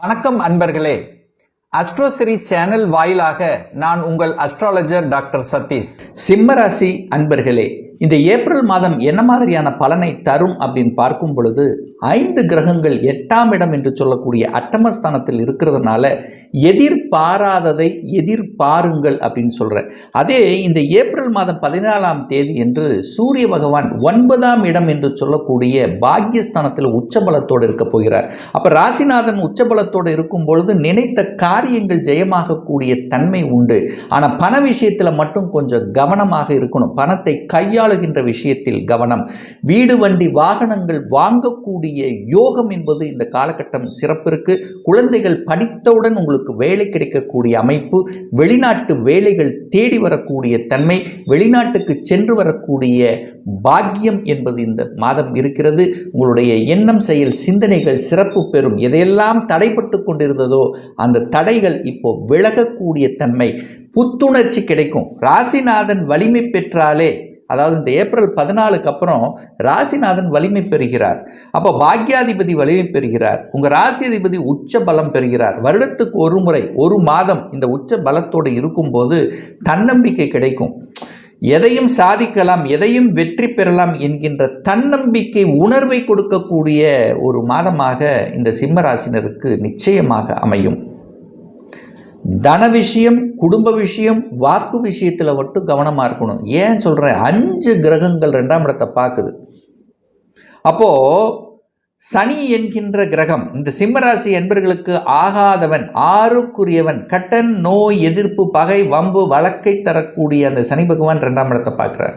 வணக்கம் அன்பர்களே. அஸ்ட்ரோசிரி சேனல் வாயிலாக நான் உங்கள் அஸ்ட்ராலஜர் டாக்டர் சதீஷ். சிம்மராசி அன்பர்களே இந்த ஏப்ரல் மாதம் என்ன மாதிரியான பலனை தரும் அப்படின்னு பார்க்கும் பொழுது ஐந்து கிரகங்கள் எட்டாம் இடம் என்று சொல்லக்கூடிய அட்டமஸ்தானத்தில் இருக்கிறதுனால எதிர்பாராததை எதிர்பாருங்கள் அப்படின்னு சொல்கிறேன் அதே இந்த ஏப்ரல் மாதம் பதினாலாம் தேதி என்று சூரிய பகவான் ஒன்பதாம் இடம் என்று சொல்லக்கூடிய பாக்யஸ்தானத்தில் உச்சபலத்தோடு இருக்க போகிறார். அப்போ ராசிநாதன் உச்சபலத்தோடு இருக்கும் பொழுது நினைத்த காரியங்கள் ஜெயமாகக்கூடிய தன்மை உண்டு. ஆனால் பண விஷயத்தில் மட்டும் கொஞ்சம் கவனமாக இருக்கணும். பணத்தை கையாளுகின்ற விஷயத்தில் கவனம். வீடு வண்டி வாகனங்கள் வாங்கக்கூடிய யோகம் என்பது இந்த காலகட்டம் சிறப்பு குழந்தைகள் படித்தவுடன் உங்களுக்கு வேலை கிடைக்கக்கூடிய அமைப்பு. வெளிநாட்டு வேலைகள் தேடி வரக்கூடிய தன்மை. வெளிநாட்டுக்கு சென்று வரக்கூடிய பாக்கியம் என்பது இந்த மாதம் இருக்கிறது. உங்களுடைய எண்ணம் செயல் சிந்தனைகள் சிறப்பு பெறும். எதையெல்லாம் தடைப்பட்டு கொண்டிருந்ததோ அந்த தடை தடைகள் இப்போ விலகக்கூடிய தன்மை புத்துணர்ச்சி கிடைக்கும். ராசிநாதன் வலிமை பெற்றாலே அதாவது இந்த ஏப்ரல் பதினாலுக்கு அப்புறம் ராசிநாதன் வலிமை பெறுகிறார். அப்போ பாக்யாதிபதி வலிமை பெறுகிறார். உங்கள் ராசி அதிபதி உச்ச பலம் பெறுகிறார். வருடத்துக்கு ஒரு முறை ஒரு மாதம் இந்த உச்ச பலத்தோடு இருக்கும்போது தன்னம்பிக்கை கிடைக்கும். எதையும் சாதிக்கலாம் எதையும் வெற்றி பெறலாம் என்கின்ற தன்னம்பிக்கை உணர்வை கொடுக்கக்கூடிய ஒரு மாதமாக இந்த சிம்மராசினருக்கு நிச்சயமாக அமையும். தன விஷயம் குடும்ப விஷயம் வாக்கு விஷயத்தில் மட்டும் கவனமாக இருக்கணும். ஏன் சொல்கிறேன் அஞ்சு கிரகங்கள் ரெண்டாம் இடத்தை பார்க்குது. அப்போது சனி என்கின்ற கிரகம் இந்த சிம்மராசி என்பர்களுக்கு ஆகாதவன் ஆறுக்குரியவன் கட்டன் நோய் எதிர்ப்பு பகை வம்பு வழக்கை தரக்கூடிய அந்த சனி பகவான் ரெண்டாம் இடத்தை பார்க்குறார்.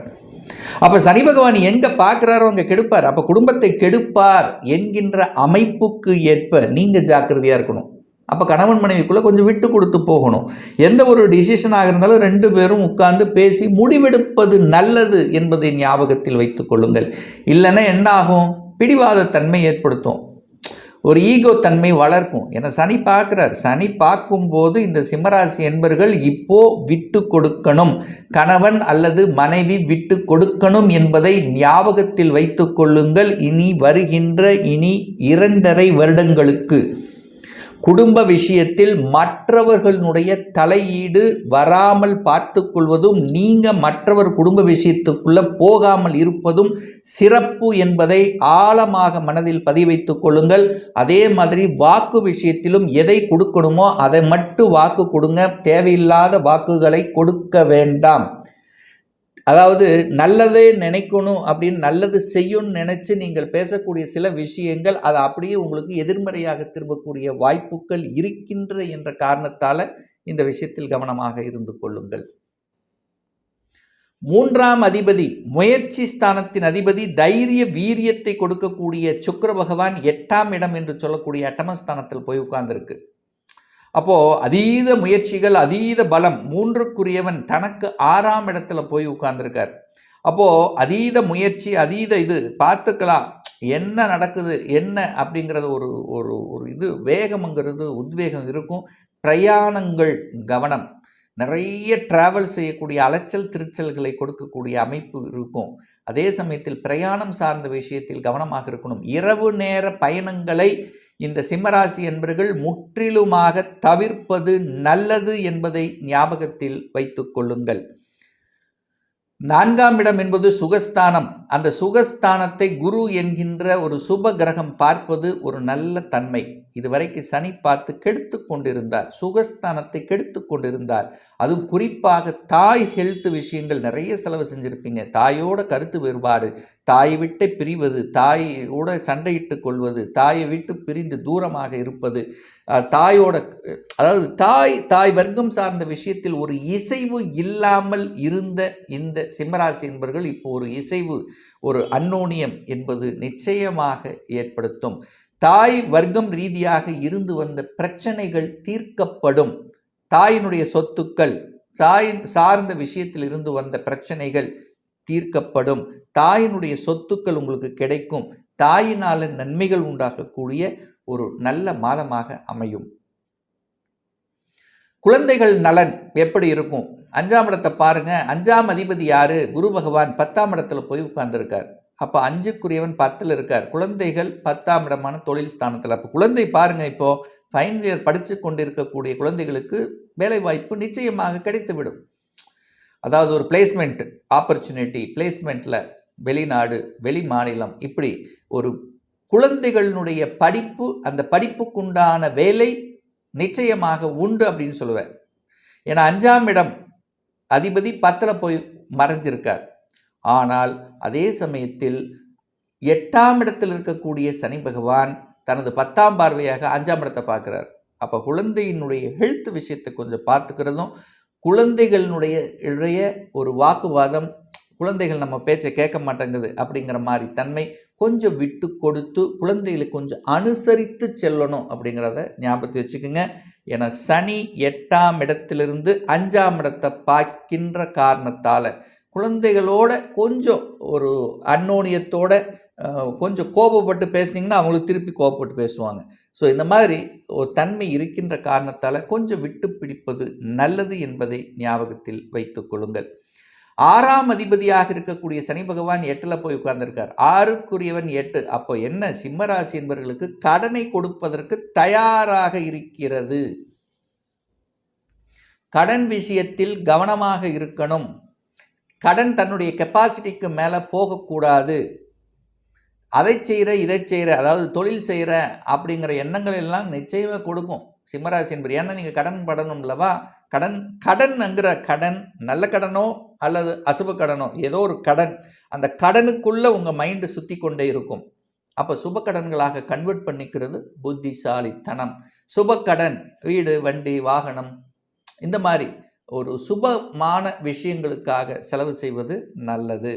அப்போ சனி பகவான் எங்கே பார்க்குறாரோ அங்கே கெடுப்பார். அப்போ குடும்பத்தை கெடுப்பார் என்கின்ற அமைப்புக்கு ஏற்ப நீங்கள் ஜாக்கிரதையாக இருக்கணும். அப்போ கணவன் மனைவிக்குள்ளே கொஞ்சம் விட்டு கொடுத்து போகணும். எந்த ஒரு டிசிஷனாக இருந்தாலும் ரெண்டு பேரும் உட்கார்ந்து பேசி முடிவெடுப்பது நல்லது என்பதை ஞாபகத்தில் வைத்து கொள்ளுங்கள். இல்லைன்னா என்ன ஆகும் பிடிவாத தன்மை ஏற்படுத்தும். ஒரு ஈகோ தன்மை வளர்க்கும். ஏன்னா சனி பார்க்குறார். சனி பார்க்கும்போது இந்த சிம்மராசி என்பர்கள் இப்போ விட்டு கொடுக்கணும். கணவன் அல்லது மனைவி விட்டு கொடுக்கணும் என்பதை ஞாபகத்தில் வைத்து கொள்ளுங்கள். இனி வருகின்ற இனி இரண்டரை வருடங்களுக்கு. குடும்ப விஷயத்தில் மற்றவர்களுடைய தலையீடு வராமல் பார்த்து கொள்வதும் நீங்கள் மற்றவர் குடும்ப விஷயத்துக்குள்ளே போகாமல் இருப்பதும் சிறப்பு என்பதை ஆழமாக மனதில் பதிவைத்துக் கொள்ளுங்கள். அதே மாதிரி வாக்கு விஷயத்திலும் எதை கொடுக்கணுமோ அதை மட்டும் வாக்கு கொடுங்க. தேவையில்லாத வாக்குகளை கொடுக்க வேண்டாம். அதாவது நல்லதே நினைக்கணும் அப்படின்னு நல்லது செய்யணும்னு நினச்சி நீங்கள் பேசக்கூடிய சில விஷயங்கள் அது அப்படியே உங்களுக்கு எதிர்மறையாக திரும்பக்கூடிய வாய்ப்புகள் இருக்கின்ற என்ற காரணத்தால் இந்த விஷயத்தில் கவனமாக இருந்து கொள்ளுங்கள். மூன்றாம் அதிபதி முயற்சி ஸ்தானத்தின் அதிபதி தைரிய வீரியத்தை கொடுக்கக்கூடிய சுக்கர பகவான் எட்டாம் இடம் என்று சொல்லக்கூடிய அட்டமஸ்தானத்தில் போய் உட்கார்ந்துருக்கு. அப்போது அதீத முயற்சிகள் அதீத பலம் மூன்றுக்குரியவன் தனக்கு ஆறாம் இடத்துல போய் உட்கார்ந்துருக்கார். அப்போது அதீத முயற்சி அதீத இது பார்த்துக்கலாம். என்ன நடக்குது என்ன அப்படிங்கிறது ஒரு ஒரு ஒரு இது வேகம்ங்கிறது உத்வேகம் இருக்கும். பிரயாணங்கள் கவனம். நிறைய டிராவல் செய்யக்கூடிய அலைச்சல் திருச்சல்களை கொடுக்கக்கூடிய அமைப்பு இருக்கும். அதே சமயத்தில் பிரயாணம் சார்ந்த விஷயத்தில் கவனமாக இருக்கணும். இரவு நேர பயணங்களை இந்த சிம்மராசி என்பர்கள் முற்றிலுமாக தவிர்ப்பது நல்லது என்பதை ஞாபகத்தில் வைத்துக் கொள்ளுங்கள். நான்காம் இடம் என்பது சுகஸ்தானம். அந்த சுகஸ்தானத்தை குரு என்கின்ற ஒரு சுப கிரகம் பார்ப்பது ஒரு நல்ல தன்மை. இதுவரைக்கு சனி பார்த்து கெடுத்து கொண்டிருந்தார். சுகஸ்தானத்தை கெடுத்து கொண்டிருந்தார். அதுவும் குறிப்பாக தாய் ஹெல்த் விஷயங்கள் நிறைய செலவு செஞ்சுருப்பீங்க. தாயோட கருத்து வேறுபாடு தாயை விட்டு பிரிவது தாயோட சண்டையிட்டு கொள்வது தாயை விட்டு பிரிந்து தூரமாக இருப்பது தாயோட அதாவது தாய் தாய் வர்க்கம் சார்ந்த விஷயத்தில் ஒரு இசைவு இல்லாமல் இருந்த இந்த சிம்மராசி என்பவர்கள் இப்போ ஒரு இசைவு ஒரு அன்னோனியம் என்பது நிச்சயமாக ஏற்படுத்தும். தாய் வர்க்கம் ரீதியாக இருந்து வந்த பிரச்சனைகள் தீர்க்கப்படும். தாயினுடைய சொத்துக்கள் தாயின் சார்ந்த விஷயத்தில் இருந்து வந்த பிரச்சனைகள் தீர்க்கப்படும். தாயினுடைய சொத்துக்கள் உங்களுக்கு கிடைக்கும். தாயினால நன்மைகள் உண்டாகக்கூடிய ஒரு நல்ல மாதமாக அமையும். குழந்தைகள் நலன் எப்படி இருக்கும்? அஞ்சாம் இடத்தை பாருங்க. அஞ்சாம் அதிபதி யாரு? குரு பகவான் பத்தாம் இடத்துல போய் உட்கார்ந்துருக்கார். அப்போ அஞ்சுக்குரியவன் பத்தில் இருக்கார். குழந்தைகள் பத்தாம் இடமான தொழில் ஸ்தானத்தில். அப்போ குழந்தை பாருங்க இப்போ. ஃபைனல் இயர் படித்து கொண்டிருக்கக்கூடிய குழந்தைகளுக்கு வேலைவாய்ப்பு நிச்சயமாக கிடைத்துவிடும். அதாவது ஒரு பிளேஸ்மெண்ட் ஆப்பர்ச்சுனிட்டி பிளேஸ்மெண்ட்டில் வெளிநாடு வெளி மாநிலம் இப்படி ஒரு குழந்தைகளினுடைய படிப்பு அந்த படிப்புக்குண்டான வேலை நிச்சயமாக உண்டு அப்படின்னு சொல்லுவேன். ஏன்னா அஞ்சாம் இடம் அதிபதி பத்தில் போய் மறைஞ்சிருக்கார். ஆனால் அதே சமயத்தில் எட்டாம் இடத்தில் இருக்கக்கூடிய சனி பகவான் தனது பத்தாம் பார்வையாக அஞ்சாம் இடத்தை பார்க்குறார். அப்போ குழந்தையினுடைய ஹெல்த் விஷயத்தை கொஞ்சம் பார்த்துக்கிறதும் குழந்தைகளினுடைய இடைய ஒரு வாக்குவாதம் குழந்தைகள் நம்ம பேச்சை கேட்க மாட்டேங்குது அப்படிங்கிற மாதிரி தன்மை கொஞ்சம் விட்டு கொடுத்து குழந்தைகளை கொஞ்சம் அனுசரித்து செல்லணும் அப்படிங்கிறத ஞாபகத்தை வச்சுக்கோங்க. ஏன்னா சனி எட்டாம் இடத்திலிருந்து அஞ்சாம் இடத்தை பார்க்கின்ற காரணத்தால் குழந்தைகளோட கொஞ்சம் ஒரு அன்னோனியத்தோட கொஞ்சம் கோபப்பட்டு பேசுனீங்கன்னா அவங்களுக்கு திருப்பி கோபப்பட்டு பேசுவாங்க. ஸோ இந்த மாதிரி ஒரு தன்மை இருக்கின்ற காரணத்தால் கொஞ்சம் விட்டு பிடிப்பது நல்லது என்பதை ஞாபகத்தில் வைத்துக் கொள்ளுங்கள். ஆறாம் அதிபதியாக இருக்கக்கூடிய சனி பகவான் எட்டில் போய் உட்கார்ந்துருக்கார். ஆறுக்குரியவன் எட்டு. அப்போ என்ன? சிம்மராசி என்பவர்களுக்கு கடனை கொடுப்பதற்கு தயாராக இருக்கிறது. கடன் விஷயத்தில் கவனமாக இருக்கணும். கடன் தன்னுடைய கெப்பாசிட்டிக்கு மேலே போகக்கூடாது. அதை செய்கிற இதை செய்கிற அதாவது தொழில் செய்கிற அப்படிங்கிற எண்ணங்கள் எல்லாம் நிச்சயமாக கொடுக்கும். சிம்மராசி என்பது ஏன்னா நீங்கள் கடன் படணும் இல்லவா கடன் கடன்ங்கிற கடன் நல்ல கடனோ அல்லது அசுப கடனோ ஏதோ ஒரு கடன் அந்த கடனுக்குள்ளே உங்கள் மைண்டு சுற்றி கொண்டே இருக்கும். அப்போ சுப கடன்களாக கன்வெர்ட் பண்ணிக்கிறது புத்திசாலித்தனம். சுப கடன் வீடு வண்டி வாகனம் இந்த மாதிரி ஒரு சுபமான விஷயங்களுக்காக செலவு செய்வது நல்லது.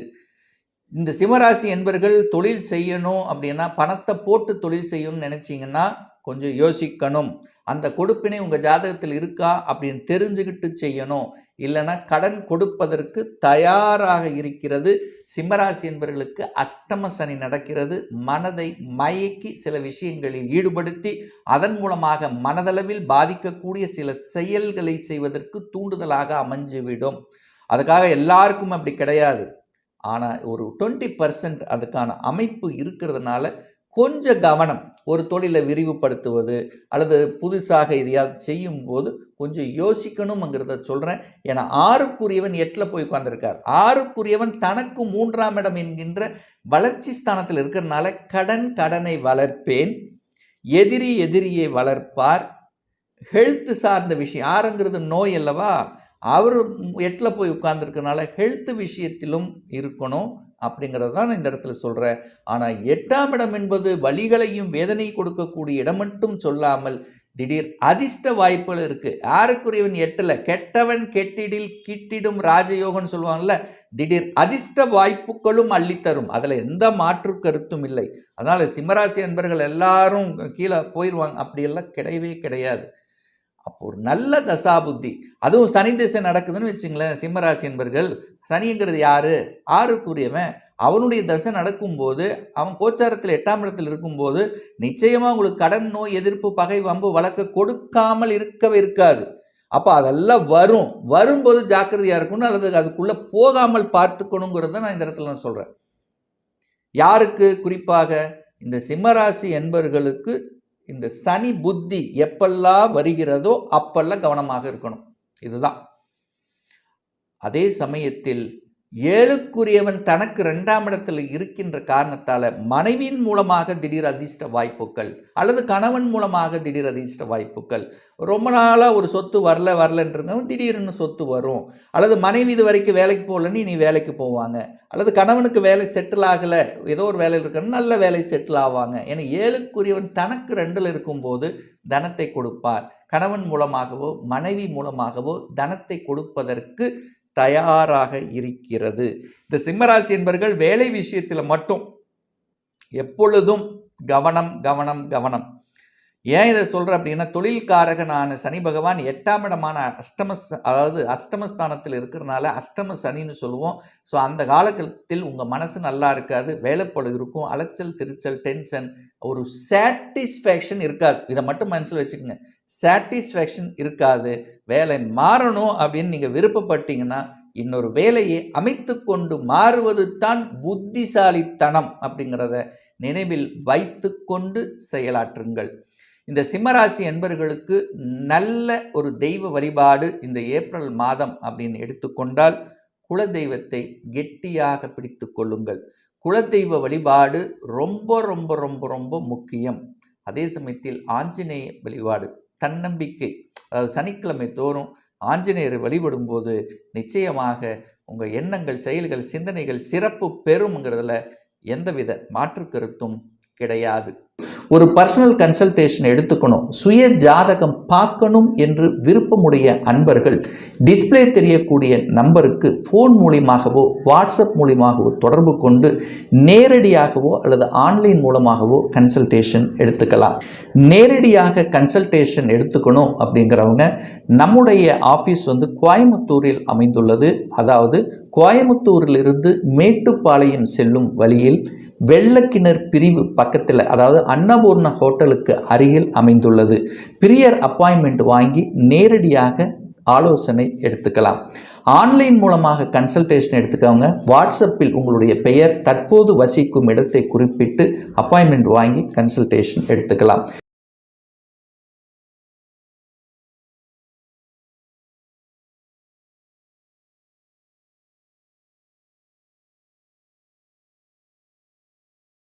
இந்த சிம்மராசி என்பர்கள் தொழில் செய்யணும் அப்படின்னா பணத்தை போட்டு தொழில் செய்யணும்னு நினச்சிங்கன்னா கொஞ்சம் யோசிக்கணும். அந்த கொடுப்பினை உங்கள் ஜாதகத்தில் இருக்கா அப்படின்னு தெரிஞ்சுக்கிட்டு செய்யணும். இல்லைன்னா கடன் கொடுப்பதற்கு தயாராக இருக்கிறது. சிம்மராசி என்பவர்களுக்கு அஷ்டம சனி நடக்கிறது. மனதை மயக்கி சில விஷயங்களில் ஈடுபடுத்தி அதன் மூலமாக மனதளவில் பாதிக்கக்கூடிய சில செயல்களை செய்வதற்கு தூண்டுதலாக அமைஞ்சுவிடும். அதுக்காக எல்லாருக்கும் அப்படி கிடையாது. ஆனால் ஒரு டுவெண்ட்டி பர்சன்ட் அதுக்கான அமைப்பு இருக்கிறதுனால கொஞ்சம் கவனம் ஒரு தொழிலை விரிவுபடுத்துவது அல்லது புதுசாக எதையாவது செய்யும்போது கொஞ்சம் யோசிக்கணுங்கிறத சொல்கிறேன் ஏன்னா ஆறுக்குரியவன் எட்டில் போய் உட்காந்துருக்கார் ஆறுக்குரியவன் தனக்கு மூன்றாம் இடம் என்கின்ற வளர்ச்சி ஸ்தானத்தில் இருக்கிறதுனால கடன் கடனை வளர்ப்பேன் எதிரி எதிரியை வளர்ப்பார். ஹெல்த் சார்ந்த விஷயம். ஆறுங்கிறது நோய் அல்லவா? அவர் எட்டில் போய் உட்கார்ந்துருக்கனால ஹெல்த் விஷயத்திலும் இருக்கணும் அப்படிங்கிறது தான் நான் இந்த இடத்துல சொல்கிறேன் ஆனால் எட்டாம் இடம் என்பது வழிகளையும் வேதனை கொடுக்கக்கூடிய இடம் மட்டும் சொல்லாமல் திடீர் அதிர்ஷ்ட வாய்ப்புகள் இருக்குது யாருக்குரியவன் எட்டில் கெட்டவன் கெட்டிடில் கிட்டிடும் ராஜயோகம்னு சொல்லுவாங்கல்ல திடீர் அதிர்ஷ்ட வாய்ப்புகளும் அள்ளித்தரும். அதில் எந்த மாற்று கருத்தும் இல்லை. அதனால் சிம்மராசி அன்பர்கள் எல்லாரும் கீழே போயிடுவாங்க அப்படியெல்லாம் கிடையவே கிடையாது. அப்போ ஒரு நல்ல தசாபுத்தி. அதுவும் சனி திசை நடக்குதுன்னு வச்சுங்களேன் சிம்மராசி என்பர்கள். சனிங்கிறது யாரு? ஆறுக்குரியவன். அவனுடைய தசை நடக்கும்போது அவன் கோச்சாரத்தில் எட்டாம் இடத்தில் இருக்கும்போது நிச்சயமாக உங்களுக்கு கடன் நோய் எதிர்ப்பு பகை வம்பு வழக்க கொடுக்காமல் இருக்கவே இருக்காது. அப்போ அதெல்லாம் வரும். வரும்போது ஜாக்கிரதையாக இருக்கணும் அல்லது அதுக்குள்ளே போகாமல் பார்த்துக்கணுங்கிறத நான் இந்த இடத்துல நான் சொல்கிறேன் யாருக்கு? குறிப்பாக இந்த சிம்மராசி என்பர்களுக்கு இந்த சனி புத்தி எப்பெல்லாம் வருகிறதோ அப்பெல்லாம் கவனமாக இருக்கணும். இதுதான். அதே சமயத்தில் ஏழுக்குரியவன் தனக்கு ரெண்டாம் இடத்துல இருக்கின்ற காரணத்தால் மனைவியின் மூலமாக திடீர் அதிர்ஷ்ட வாய்ப்புகள் அல்லது கணவன் மூலமாக திடீர் அதிர்ஷ்ட வாய்ப்புகள். ரொம்ப நாளாக ஒரு சொத்து வரல வரலன்றவங்க திடீர்னு சொத்து வரும். அல்லது மனைவி இது வரைக்கும் வேலைக்கு போகலன்னு இனி வேலைக்கு போவாங்க. அல்லது கணவனுக்கு வேலை செட்டில் ஆகலை ஏதோ ஒரு வேலையில் இருக்கணும் நல்ல வேலை செட்டில் ஆவாங்க. ஏன்னா ஏழுக்குரியவன் தனக்கு ரெண்டில் இருக்கும்போது தனத்தை கொடுப்பார். கணவன் மூலமாகவோ மனைவி மூலமாகவோ தனத்தை கொடுப்பதற்கு தயாராக இருக்கிறது. இந்த சிம்மராசி என்பர்கள் வேலை விஷயத்தில் மட்டும் எப்பொழுதும் கவனம் கவனம் கவனம். ஏன் இதை சொல்கிறேன் அப்படின்னா தொழில்காரகனான சனி பகவான் எட்டாம் இடமான அஷ்டம அதாவது அஷ்டமஸ்தானத்தில் இருக்கிறனால அஷ்டம சனின்னு சொல்லுவோம். ஸோ அந்த காலகட்டத்தில் உங்கள் மனசு நல்லா இருக்காது வேலைப்படு இருக்கும் அலைச்சல் திருச்சல் டென்ஷன் ஒரு சாட்டிஸ்ஃபேக்ஷன் இருக்காது. இதை மட்டும் மனசில் வச்சுக்கோங்க. சாட்டிஸ்ஃபேக்ஷன் இருக்காது. வேலை மாறணும் அப்படின்னு நீங்கள் விருப்பப்பட்டீங்கன்னா இன்னொரு வேலையை அமைத்து கொண்டு மாறுவது தான் புத்திசாலித்தனம் அப்படிங்கிறத நினைவில் வைத்து கொண்டு செயலாற்றுங்கள். இந்த சிம்மராசி என்பர்களுக்கு நல்ல ஒரு தெய்வ வழிபாடு இந்த ஏப்ரல் மாதம் அப்படின்னு எடுத்துக்கொண்டால் குலதெய்வத்தை கெட்டியாக பிடித்து கொள்ளுங்கள். குலதெய்வ வழிபாடு ரொம்ப ரொம்ப ரொம்ப ரொம்ப முக்கியம். அதே சமயத்தில் ஆஞ்சநேய வழிபாடு தன்னம்பிக்கை. அதாவது சனிக்கிழமை தோறும் ஆஞ்சநேயரை வழிபடும்போது நிச்சயமாக உங்கள் எண்ணங்கள் செயல்கள் சிந்தனைகள் சிறப்பு பெறும்ங்கிறதுல எந்தவித மாற்று கருத்தும் கிடையாது. ஒரு பர்சனல் கன்சல்டேஷன் எடுத்துக்கணும். சுய ஜாதகம் பார்க்கணும் என்று விருப்பமுடைய அன்பர்கள் டிஸ்பிளே தெரியக்கூடிய நம்பருக்கு ஃபோன் மூலியமாகவோ வாட்ஸ்அப் மூலியமாகவோ தொடர்பு கொண்டு நேரடியாகவோ அல்லது ஆன்லைன் மூலமாகவோ கன்சல்டேஷன் எடுத்துக்கலாம். நேரடியாக கன்சல்டேஷன் எடுத்துக்கணும் அப்படிங்கிறவங்க நம்முடைய ஆஃபீஸ் வந்து கோயம்புத்தூரில் அமைந்துள்ளது. அதாவது கோயம்புத்தூரிலிருந்து மேட்டுப்பாளையம் செல்லும் வழியில் வெள்ளக்கிணர் பிரிவு பக்கத்தில் அதாவது அன்னபூர்ண ஹோட்டலுக்கு அருகில் அமைந்துள்ளது. பிரியர் அப்பாயின்மெண்ட் வாங்கி நேரடியாக ஆலோசனை எடுத்துக்கலாம். ஆன்லைன் மூலமாக கன்சல்டேஷன் எடுத்துக்கவங்க வாட்ஸ்அப்பில் உங்களுடைய பெயர் தற்போது வசிக்கும் இடத்தை குறிப்பிட்டு அப்பாயின்மெண்ட் வாங்கி கன்சல்டேஷன் எடுத்துக்கலாம்.